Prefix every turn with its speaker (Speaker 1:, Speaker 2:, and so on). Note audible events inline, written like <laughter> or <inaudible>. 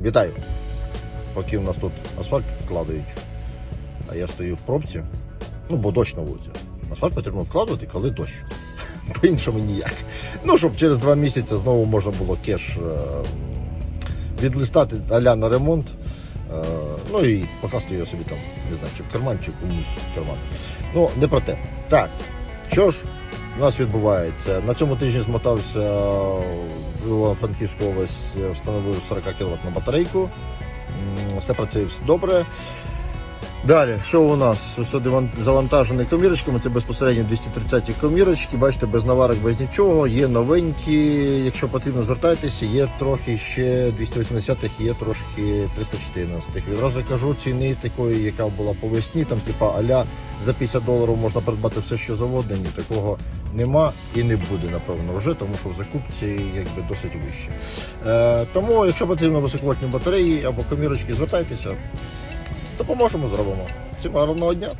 Speaker 1: Вітаю! Поки у нас тут асфальт вкладають, а я стою в пробці, ну бо дощ на вулиці. Асфальт потрібно вкладати, коли дощ. <laughs> По-іншому ніяк. Ну, щоб через два місяці знову можна було кеш е, відлистати аля на ремонт. Е, ну і покласти його собі там, не знаю, чи в карман, чи комусь в карман. Ну, не про те. Так, що ж у нас відбувається? На цьому тижні змотався в Франківську область, встановив 40 кВт на батарейку. Все працює все добре. Далі, що у нас? Ось завантажений комірочками, це безпосередньо 230 комірочки, бачите, без наварок, без нічого, є новенькі, якщо потрібно, звертайтеся, є трохи ще 280-х, є трошки 314-х. Відразу кажу, ціни такої, яка була по весні, там типа аля за 50 доларів можна придбати все, що завгодно, ні, такого нема і не буде, напевно, вже, тому що в закупці якби досить вище. Е, тому, якщо потрібно високовольтні батареї або комірочки, звертайтеся, допоможемо, зробимо. Всім гарного дня!